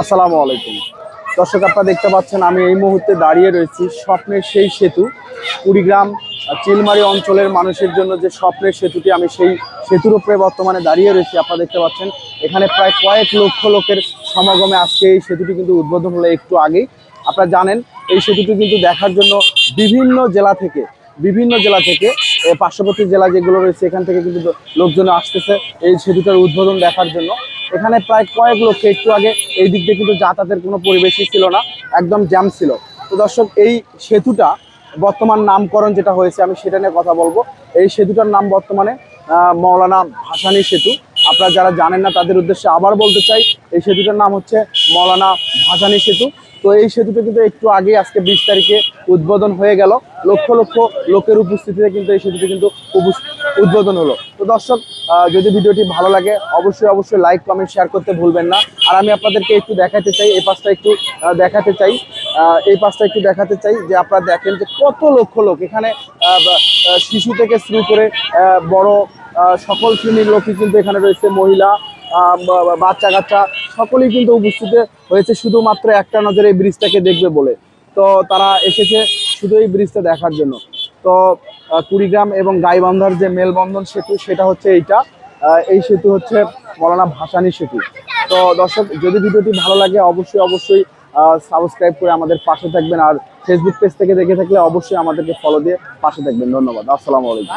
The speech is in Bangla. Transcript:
আসসালামু আলাইকুম। দর্শক, আপনারা দেখতে পাচ্ছেন, আমি এই মুহূর্তে দাঁড়িয়ে রয়েছি স্বপ্নের সেই সেতু। কুড়িগ্রাম চিলমারি অঞ্চলের মানুষের জন্য যে স্বপ্নের সেতুটি, আমি সেই সেতুর উপরে বর্তমানে দাঁড়িয়ে রয়েছি। আপনারা দেখতে পাচ্ছেন, এখানে প্রায় কয়েক লক্ষ লোকের সমাগমে আজকে এই সেতুটি কিন্তু উদ্বোধন হলো একটু আগেই। আপনারা জানেন, এই সেতুটি কিন্তু দেখার জন্য বিভিন্ন জেলা থেকে, বিভিন্ন জেলা থেকে পার্শ্ববর্তী জেলা যেগুলো রয়েছে, এখান থেকে কিন্তু লোকজন আসতেছে এই সেতুটার উদ্বোধন দেখার জন্য। এখানে প্রায় কয়েক লক্ষ, একটু আগে এই দিক দিয়ে কিন্তু যাতায়াতের কোনো পরিবেশই ছিল না, একদম জ্যাম ছিল। তো দর্শক, এই সেতুটা বর্তমান নামকরণ যেটা হয়েছে, আমি সেটা নিয়ে কথা বলব। এই সেতুটার নাম বর্তমানে মৌলানা ভাসানী সেতু। আপনারা যারা জানেন না, তাদের উদ্দেশ্যে আবার বলতে চাই, এই সেতুটার নাম হচ্ছে মৌলানা ভাসানি সেতু। তো এই সেতুটা কিন্তু একটু আগে আজকে বিশ তারিখে উদ্বোধন হয়ে গেল। লক্ষ লক্ষ লোকের উপস্থিতিতে কিন্তু এই সেতুটি কিন্তু উদ্বোধন হলো। তো দর্শক যদি ভিডিওটি ভালো লাগে, অবশ্যই অবশ্যই লাইক কমেন্ট শেয়ার করতে ভুলবেন না। আর আমি আপনাদেরকে একটু দেখাতে চাই, এই পাশটা একটু দেখাতে চাই। এই পাশটা একটু দেখাতে চাই যে আপনারা দেখেন যে কত লক্ষ লোক এখানে শিশু থেকে শুরু করে বড় সকল শ্রেণির লোকই কিন্তু এখানে রয়েছে, মহিলা বাচ্চা কাচ্চা, সকলেই কিন্তু উপস্থিত হয়েছে, শুধুমাত্র একটা নজরে এই ব্রিজটাকে দেখবে বলে। তো তারা এসেছে শুধু এই ব্রিজটা দেখার জন্য। তো কুড়িগ্রাম এবং গাইবান্ধার যে মেলবন্ধন সেতু, সেটা হচ্ছে এইটা। এই সেতু হচ্ছে মৌলানা ভাসানি সেতু। তো দর্শক, যদি ভিডিওটি ভালো লাগে, অবশ্যই অবশ্যই সাবস্ক্রাইব করে আমাদের পাশে থাকবেন। আর ফেসবুক পেজ থেকে দেখে থাকলে অবশ্যই আমাদেরকে ফলো দিয়ে পাশে থাকবেন। ধন্যবাদ। আসসালামু আলাইকুম।